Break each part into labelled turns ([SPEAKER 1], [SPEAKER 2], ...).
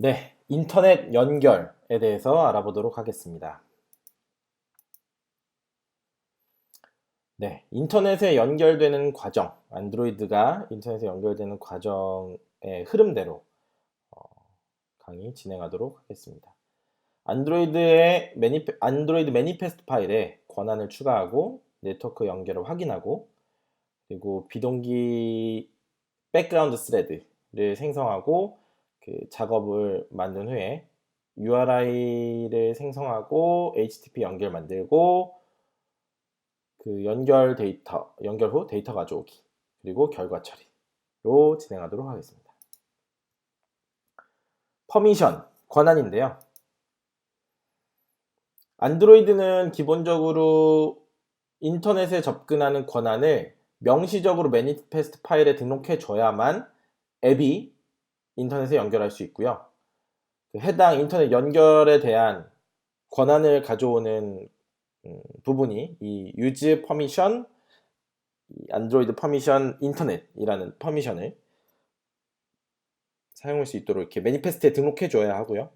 [SPEAKER 1] 네, 인터넷 연결에 대해서 알아보도록 하겠습니다. 네, 인터넷에 연결되는 과정, 안드로이드가 인터넷에 연결되는 과정의 흐름대로 어, 강의 진행하도록 하겠습니다. 안드로이드의 매니페, 안드로이드 매니페스트 파일에 권한을 추가하고 네트워크 연결을 확인하고 그리고 비동기 백그라운드 스레드를 생성하고 그 작업을 만든 후에 URI를 생성하고 HTTP 연결 만들고 그 연결 데이터, 연결 후 데이터 가져오기 그리고 결과 처리로 진행하도록 하겠습니다. 퍼미션, 권한인데요. 안드로이드는 기본적으로 인터넷에 접근하는 권한을 명시적으로 매니페스트 파일에 등록해 줘야만 앱이 인터넷에 연결할 수 있고요. 그 해당 인터넷 연결에 대한 권한을 가져오는 음, 부분이 이 use permission, 안드로이드 퍼미션 인터넷이라는 퍼미션을 사용할 수 있도록 이렇게 매니페스트에 등록해 줘야 하고요.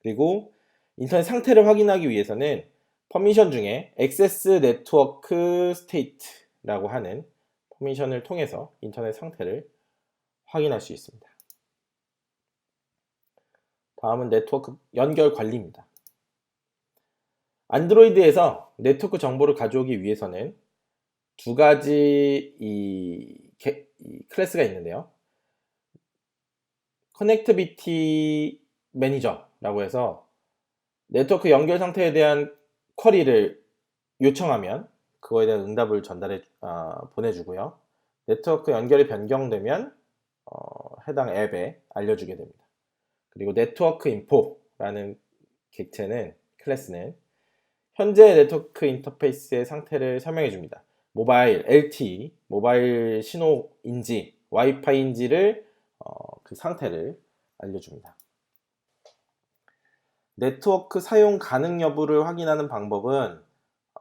[SPEAKER 1] 그리고 인터넷 상태를 확인하기 위해서는 퍼미션 중에 액세스 네트워크 스테이트라고 하는 퍼미션을 통해서 인터넷 상태를 확인할 수 있습니다. 다음은 네트워크 연결 관리입니다. 안드로이드에서 네트워크 정보를 가져오기 위해서는 두 가지 이, 게, 이 클래스가 있는데요. 커넥티비티 매니저라고 해서 네트워크 연결 상태에 대한 쿼리를 요청하면 그거에 대한 응답을 전달해 어, 보내주고요. 네트워크 연결이 변경되면 어, 해당 앱에 알려주게 됩니다. 그리고 네트워크 인포라는 객체는 클래스는 현재 네트워크 인터페이스의 상태를 설명해 줍니다. 모바일, LTE, 모바일 신호인지, 와이파이인지를 어, 그 상태를 알려줍니다. 네트워크 사용 가능 여부를 확인하는 방법은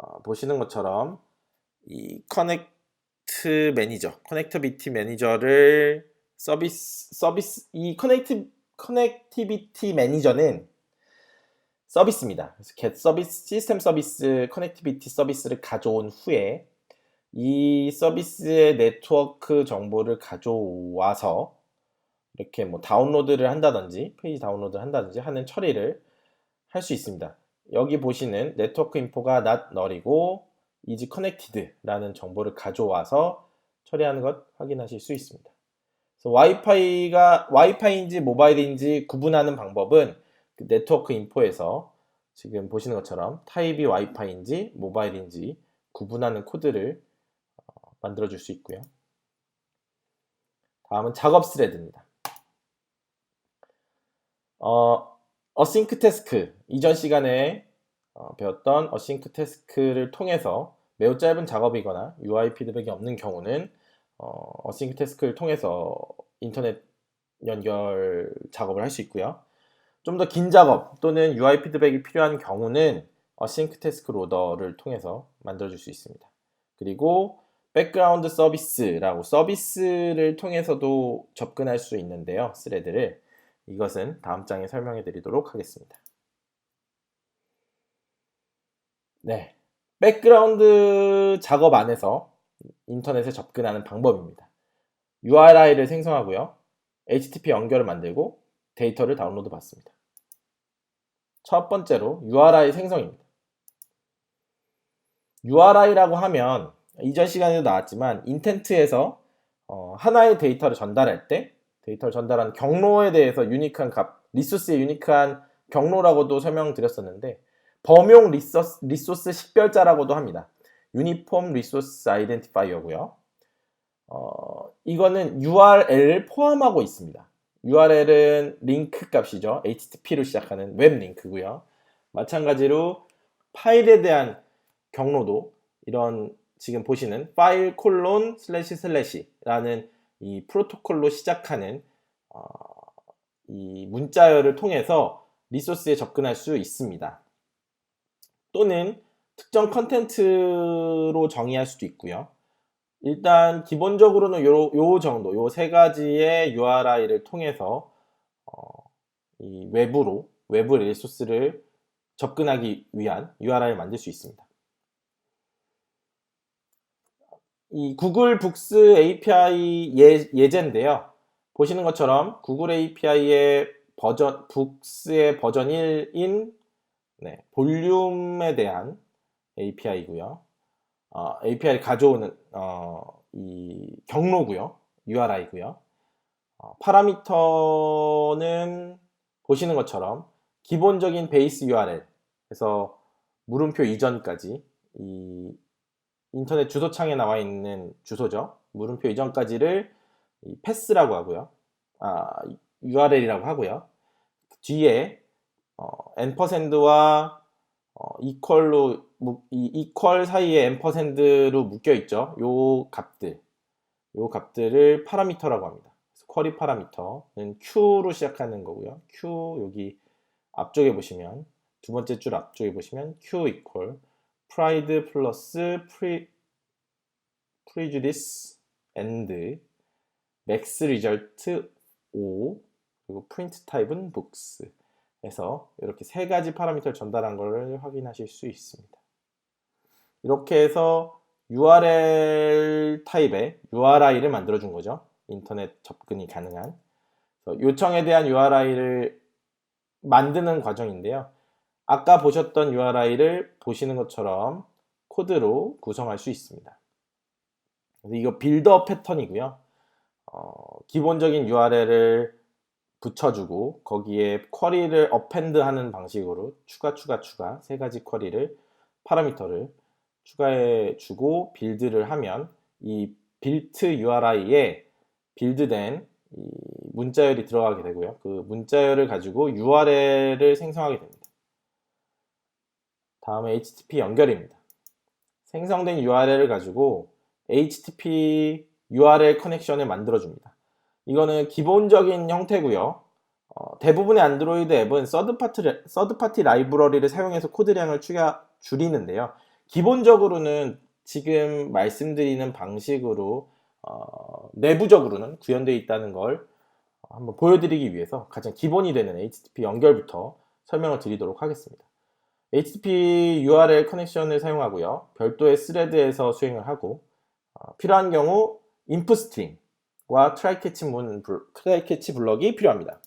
[SPEAKER 1] 어, 보시는 것처럼 이 커넥트 매니저, 커넥터비티 매니저를 서비스 서비스 이 커넥트 커넥티비티 매니저는 서비스입니다. 그래서 get 서비스 시스템 서비스 커넥티비티 서비스를 가져온 후에 이 서비스의 네트워크 정보를 가져와서 이렇게 뭐 다운로드를 한다든지 페이지 다운로드를 한다든지 하는 처리를 할 수 있습니다. 여기 보시는 네트워크 인포가 not null이고 is connected라는 정보를 가져와서 처리하는 것 확인하실 수 있습니다. 와이파이가 와이파이인지 모바일인지 구분하는 방법은 그 네트워크 인포에서 지금 보시는 것처럼 타입이 와이파이인지 모바일인지 구분하는 코드를 어, 만들어 줄 수 있고요. 다음은 작업 스레드입니다. 어, 어싱크 태스크 이전 시간에 어, 배웠던 어싱크 태스크를 통해서 매우 짧은 작업이거나 UI 피드백이 없는 경우는 어, 어싱크 태스크를 통해서 인터넷 연결 작업을 할 수 있고요. 좀 더 긴 작업 또는 UI 피드백이 필요한 경우는 어싱크 태스크 로더를 통해서 만들어줄 수 있습니다. 그리고 백그라운드 서비스라고 서비스를 통해서도 접근할 수 있는데요. 스레드를 이것은 다음 장에 설명해 드리도록 하겠습니다. 네. 백그라운드 작업 안에서 인터넷에 접근하는 방법입니다. URI를 생성하고요. HTTP 연결을 만들고 데이터를 다운로드 받습니다. 첫 번째로 URI 생성입니다. URI라고 하면 이전 시간에도 나왔지만 인텐트에서 어, 하나의 데이터를 전달할 때 데이터를 전달한 경로에 대해서 유니크한 값, 리소스의 유니크한 경로라고도 설명드렸었는데 범용 리소스, 리소스 식별자라고도 합니다. 유니폼 리소스 아이덴티파이어고요. 어, 이거는 URL을 포함하고 있습니다. URL은 링크 값이죠. HTTP로 시작하는 웹 링크고요. 마찬가지로 파일에 대한 경로도 이런 지금 보시는 파일 콜론 슬래시 슬래시라는 이 프로토콜로 시작하는 어, 이 문자열을 통해서 리소스에 접근할 수 있습니다. 또는 특정 컨텐츠로 정의할 수도 있고요. 일단 기본적으로는 요, 요 정도, 요 세 가지의 URI를 통해서 어, 이 외부로 외부 리소스를 접근하기 위한 URI를 만들 수 있습니다. 이 구글 북스 API 예, 예제인데요. 보시는 것처럼 구글 API의 버전, 북스의 버전 1인 네, 볼륨에 대한 API고요. 어, API를 가져오는 어, 이 경로고요. URI고요. 어, 파라미터는 보시는 것처럼 기본적인 베이스 URL 그래서 물음표 이전까지 이 인터넷 주소창에 나와 있는 주소죠. 물음표 이전까지를 이 패스라고 하고요. 아, URL이라고 하고요. 뒤에 어, 앰퍼샌드와 어, 이퀄로 무- 이 이퀄 사이에 앰퍼샌드로 묶여 있죠. 요 값들, 요 값들을 파라미터라고 합니다. 쿼리 파라미터는 Q로 시작하는 거고요. Q 여기 앞쪽에 보시면 두 번째 줄 앞쪽에 보시면 Q 이퀄 pride 플러스 pre prejudice and max result O 그리고 print 타입은 해서 이렇게 세 가지 파라미터를 전달한 것을 확인하실 수 있습니다. 이렇게 해서 URL 타입의 URI를 만들어 준 거죠. 인터넷 접근이 가능한 요청에 대한 URI를 만드는 과정인데요. 아까 보셨던 URI를 보시는 것처럼 코드로 구성할 수 있습니다. 이거 빌더 패턴이고요. 어, 기본적인 URL을 붙여주고 거기에 쿼리를 어펜드 하는 방식으로 추가 추가 추가 세 가지 쿼리를 파라미터를 추가해 주고 빌드를 하면 이 빌트 URI에 빌드된 이 문자열이 들어가게 되고요. 그 문자열을 가지고 URL을 생성하게 됩니다. 다음에 HTTP 연결입니다. 생성된 URL을 가지고 HTTP URL 커넥션을 만들어 줍니다. 이거는 기본적인 형태고요. 어, 대부분의 안드로이드 앱은 서드파티, 서드파티 라이브러리를 사용해서 코드량을 추가, 줄이는데요. 기본적으로는 지금 말씀드리는 방식으로 어, 내부적으로는 구현되어 있다는 걸 한번 보여드리기 위해서 가장 기본이 되는 HTTP 연결부터 설명을 드리도록 하겠습니다. HTTP URL 커넥션을 사용하고요. 별도의 스레드에서 수행을 하고 어, 필요한 경우 input string과 try catch 문 try catch 블럭이 필요합니다.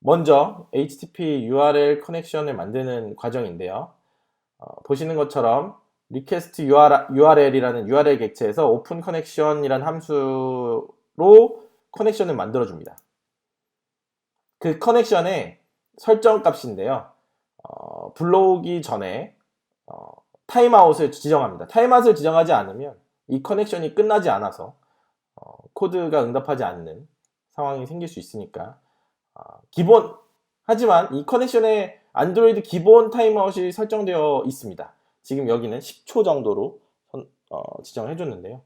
[SPEAKER 1] 먼저 HTTP URL 커넥션을 만드는 과정인데요. 어, 보시는 것처럼 request URL이라는 URL 객체에서 open connection이라는 함수로 커넥션을 만들어 줍니다. 그 커넥션의 설정 값인데요. 어, 불러오기 전에 어, 타임아웃을 지정합니다. 타임아웃을 지정하지 않으면 이 커넥션이 끝나지 않아서 어, 코드가 응답하지 않는 상황이 생길 수 있으니까 어, 기본 하지만 이 커넥션에 안드로이드 기본 타임아웃이 설정되어 있습니다. 지금 여기는 10초 정도로 선, 어, 지정을 해줬는데요.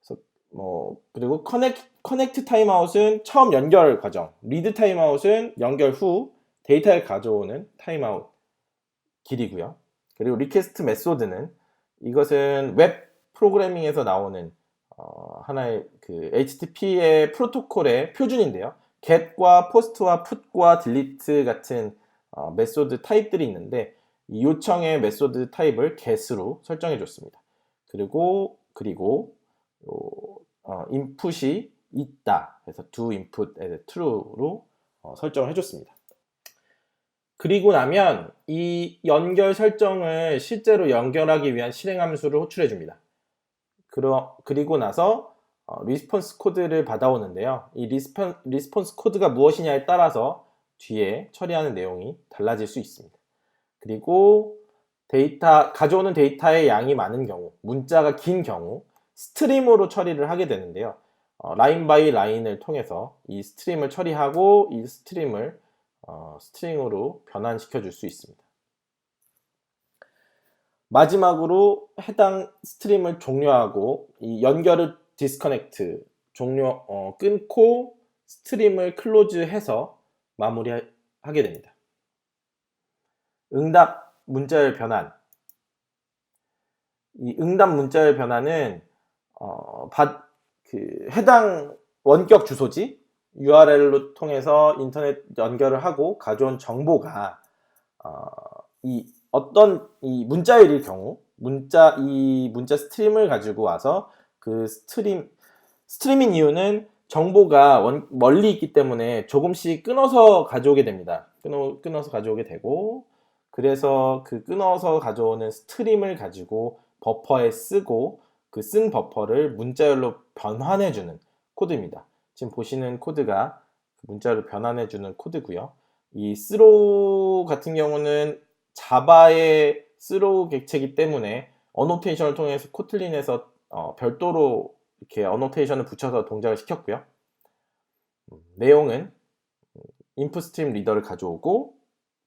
[SPEAKER 1] 그래서 뭐 그리고 커넥 커넥트 타임아웃은 처음 연결 과정, 리드 타임아웃은 연결 후 데이터를 가져오는 타임아웃 길이고요. 그리고 리퀘스트 메소드는 이것은 웹 프로그래밍에서 나오는 어, 하나의 그 HTTP의 프로토콜의 표준인데요. get과 post와 put과 delete 같은 어, 메소드 타입들이 있는데 이 요청의 메소드 타입을 get으로 설정해 줬습니다. 그리고 그리고 요, 어, 인풋이 있다. 그래서 input as true로 어, 설정을 해줬습니다. 그리고 나면 이 연결 설정을 실제로 연결하기 위한 실행 함수를 호출해 줍니다. 그러, 그리고 나서 어, 리스폰스 코드를 받아오는데요. 이 리스폰, 리스폰스 코드가 무엇이냐에 따라서 뒤에 처리하는 내용이 달라질 수 있습니다. 그리고 데이터, 가져오는 데이터의 양이 많은 경우, 문자가 긴 경우, 스트림으로 처리를 하게 되는데요. 어, 라인 바이 라인을 통해서 이 스트림을 처리하고 이 스트림을 어, 스트링으로 변환시켜 줄 수 있습니다. 마지막으로 해당 스트림을 종료하고 이 연결을 디스커넥트 종료 어, 끊고 스트림을 클로즈해서 마무리하게 됩니다. 응답 문자열 변환 이 응답 문자열 변환은 어, 받, 그 해당 원격 주소지 URL로 통해서 인터넷 연결을 하고 가져온 정보가 어, 이 어떤 이 문자일일 경우 문자 이 문자 스트림을 가지고 와서 그 스트림 스트림인 이유는 정보가 원- 멀리 있기 때문에 조금씩 끊어서 가져오게 됩니다. 끊어, 끊어서 가져오게 되고 그래서 그 끊어서 가져오는 스트림을 가지고 버퍼에 쓰고 그 쓴 버퍼를 문자열로 변환해주는 코드입니다. 지금 보시는 코드가 문자로 변환해 주는 코드고요. 이 스로우 같은 경우는 자바의 스로우 객체이기 때문에 어노테이션을 통해서 코틀린에서 어, 별도로 이렇게 어노테이션을 붙여서 동작을 시켰고요. 음, 내용은 인풋 스트림 리더를 가져오고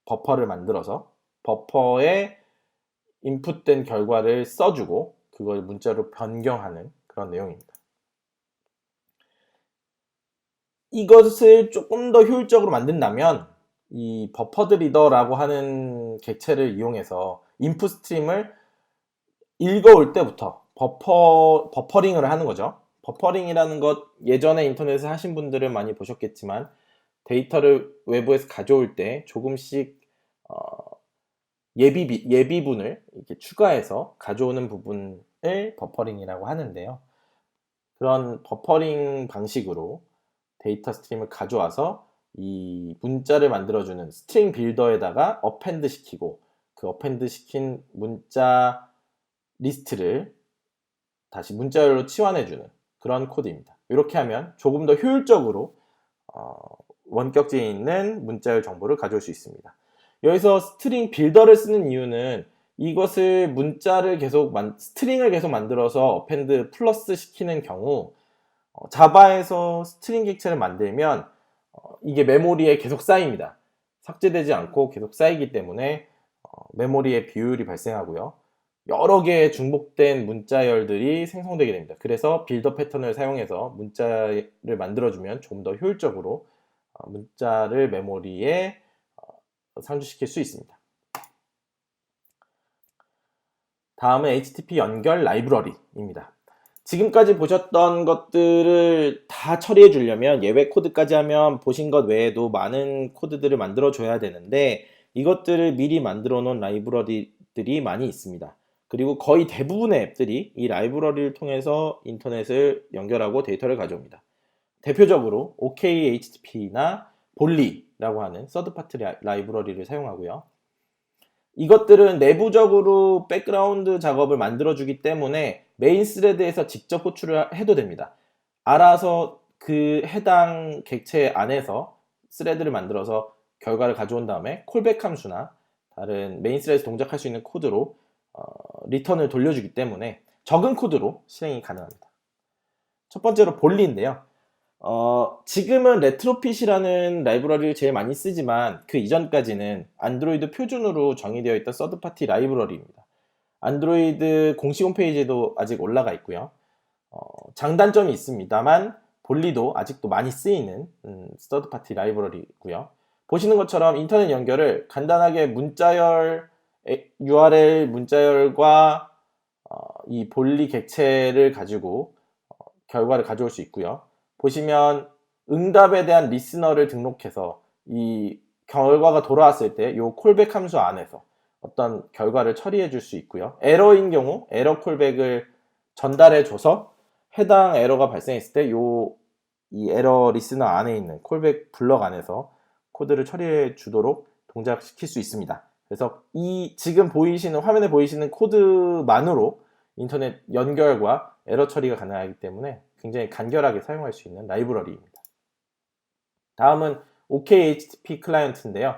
[SPEAKER 1] 버퍼를 만들어서 버퍼에 인풋된 결과를 써주고 그걸 문자로 변경하는 그런 내용입니다. 이것을 조금 더 효율적으로 만든다면 이 버퍼드 리더라고 하는 객체를 이용해서 인풋 스트림을 읽어올 때부터 버퍼 버퍼링을 하는 거죠. 버퍼링이라는 것 예전에 인터넷을 하신 분들은 많이 보셨겠지만 데이터를 외부에서 가져올 때 조금씩 어, 예비 예비분을 이렇게 추가해서 가져오는 부분을 버퍼링이라고 하는데요. 그런 버퍼링 방식으로 데이터 스트림을 가져와서 이 문자를 만들어주는 스트링 빌더에다가 어펜드 시키고 그 어펜드 시킨 문자 리스트를 다시 문자열로 치환해주는 그런 코드입니다. 이렇게 하면 조금 더 효율적으로 어, 원격지에 있는 문자열 정보를 가져올 수 있습니다. 여기서 스트링 빌더를 쓰는 이유는 이것을 문자를 계속 만, 스트링을 계속 만들어서 어펜드 플러스 시키는 경우 어, 자바에서 스트링 객체를 만들면 어, 이게 메모리에 계속 쌓입니다. 삭제되지 않고 계속 쌓이기 때문에 어, 메모리의 비율이 발생하고요. 여러 개의 중복된 문자열들이 생성되게 됩니다. 그래서 빌더 패턴을 사용해서 문자를 만들어주면 좀 더 효율적으로 어, 문자를 메모리에 어, 상주시킬 수 있습니다. 다음은 HTTP 연결 라이브러리입니다. 지금까지 보셨던 것들을 다 처리해 주려면 예외 코드까지 하면 보신 것 외에도 많은 코드들을 만들어 줘야 되는데 이것들을 미리 만들어 놓은 라이브러리들이 많이 있습니다. 그리고 거의 대부분의 앱들이 이 라이브러리를 통해서 인터넷을 연결하고 데이터를 가져옵니다. 대표적으로 OKHTTP나 볼리라고 하는 서드파트 라이브러리를 사용하고요. 이것들은 내부적으로 백그라운드 작업을 만들어주기 때문에 메인 스레드에서 직접 호출을 해도 됩니다. 알아서 그 해당 객체 안에서 스레드를 만들어서 결과를 가져온 다음에 콜백 함수나 다른 메인 스레드에서 동작할 수 있는 코드로 어, 리턴을 돌려주기 때문에 적은 코드로 실행이 가능합니다. 첫 번째로 볼리인데요. 어, 지금은 레트로핏이라는 라이브러리를 제일 많이 쓰지만 그 이전까지는 안드로이드 표준으로 정의되어 있던 서드파티 라이브러리입니다. 안드로이드 공식 홈페이지에도 아직 올라가 있고요. 어, 장단점이 있습니다만 볼리도 아직도 많이 쓰이는 음, 서드파티 라이브러리고요. 보시는 것처럼 인터넷 연결을 간단하게 문자열 URL 문자열과 어, 이 볼리 객체를 가지고 어, 결과를 가져올 수 있고요. 보시면 응답에 대한 리스너를 등록해서 이 결과가 돌아왔을 때 이 콜백 함수 안에서 어떤 결과를 처리해 줄 수 있고요. 에러인 경우 에러 콜백을 전달해 줘서 해당 에러가 발생했을 때이 에러 리스너 안에 있는 콜백 블럭 안에서 코드를 처리해 주도록 동작시킬 수 있습니다. 그래서 이 지금 보이시는 화면에 보이시는 코드만으로 인터넷 연결과 에러 처리가 가능하기 때문에 굉장히 간결하게 사용할 수 있는 라이브러리입니다. 다음은 OKHTTP 클라이언트인데요.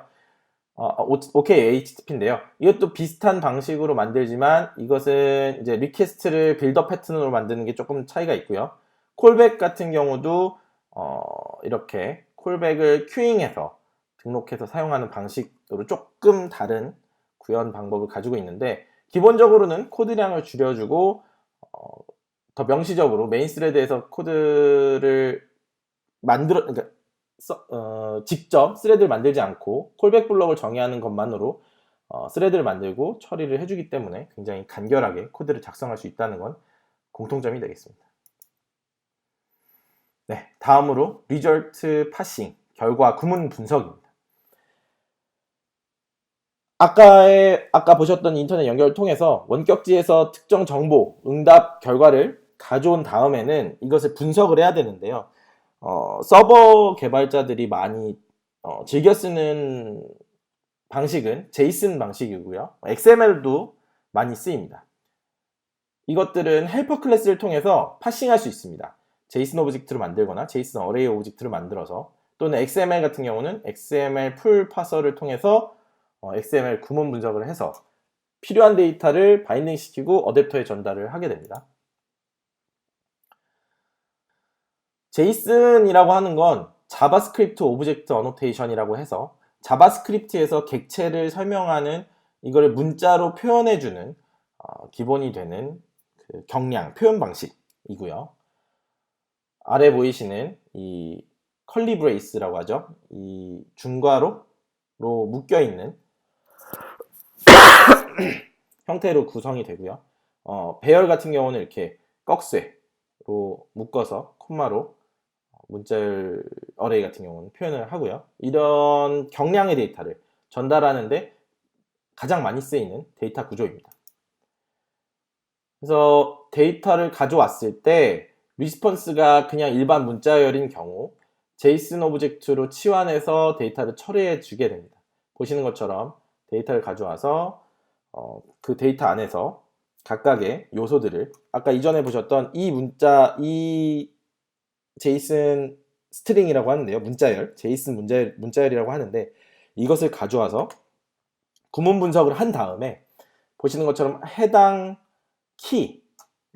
[SPEAKER 1] 어, OKHTTP인데요. 이것도 비슷한 방식으로 만들지만 이것은 이제 리퀘스트를 빌더 패턴으로 만드는 게 조금 차이가 있고요. 콜백 같은 경우도 어, 이렇게 콜백을 큐잉해서 등록해서 사용하는 방식으로 조금 다른 구현 방법을 가지고 있는데 기본적으로는 코드량을 줄여주고 어, 더 명시적으로 메인 스레드에서 코드를 만들어 그러니까 써, 어, 직접 스레드를 만들지 않고 콜백 블럭을 정의하는 것만으로 어, 스레드를 만들고 처리를 해주기 때문에 굉장히 간결하게 코드를 작성할 수 있다는 건 공통점이 되겠습니다. 네, 다음으로 리절트 파싱, 결과 구문 분석입니다. 아까의 아까 보셨던 인터넷 연결을 통해서 원격지에서 특정 정보, 응답 결과를 가져온 다음에는 이것을 분석을 해야 되는데요. 어, 서버 개발자들이 많이 어, 즐겨 쓰는 방식은 제이슨 방식이고요. XML도 많이 쓰입니다. 이것들은 헬퍼 클래스를 통해서 파싱할 수 있습니다. 제이슨 오브젝트를 만들거나 제이슨 어레이 오브젝트를 만들어서 또는 XML 같은 경우는 XML 풀 파서를 통해서 어, XML 구문 분석을 해서 필요한 데이터를 바인딩 시키고 어댑터에 전달을 하게 됩니다. 제이슨이라고 하는 건 자바스크립트 오브젝트 어노테이션이라고 해서 자바스크립트에서 객체를 설명하는 이거를 문자로 표현해주는 어, 기본이 되는 그 경량 표현 방식이고요. 아래 보이시는 이 컬리 브레이스라고 하죠. 이 중괄호로 묶여 있는 형태로 구성이 되고요. 어, 배열 같은 경우는 이렇게 꺽쇠로 묶어서 콤마로 문자열 어레이 같은 경우는 표현을 하고요. 이런 경량의 데이터를 전달하는데 가장 많이 쓰이는 데이터 구조입니다. 그래서 데이터를 가져왔을 때 리스폰스가 그냥 일반 문자열인 경우 제이슨 오브젝트로 치환해서 데이터를 처리해 주게 됩니다. 보시는 것처럼 데이터를 가져와서 어, 그 데이터 안에서 각각의 요소들을 아까 이전에 보셨던 이 문자 이 제이슨 스트링이라고 하는데요. 문자열, 제이슨 문자열, 문자열이라고 하는데 이것을 가져와서 구문 분석을 한 다음에 보시는 것처럼 해당 키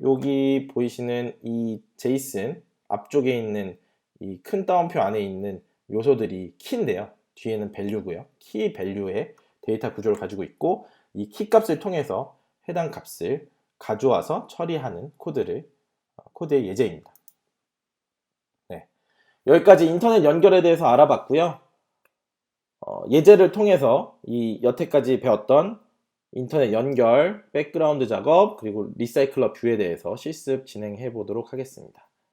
[SPEAKER 1] 여기 보이시는 이 제이슨 앞쪽에 있는 이 큰 따옴표 안에 있는 요소들이 키인데요. 뒤에는 밸류고요. 키 밸류의 데이터 구조를 가지고 있고 이 키 값을 통해서 해당 값을 가져와서 처리하는 코드를 어, 코드의 예제입니다. 네. 여기까지 인터넷 연결에 대해서 알아봤고요. 어, 예제를 통해서 이 여태까지 배웠던 인터넷 연결, 백그라운드 작업, 그리고 리사이클러 뷰에 대해서 실습 진행해 보도록 하겠습니다.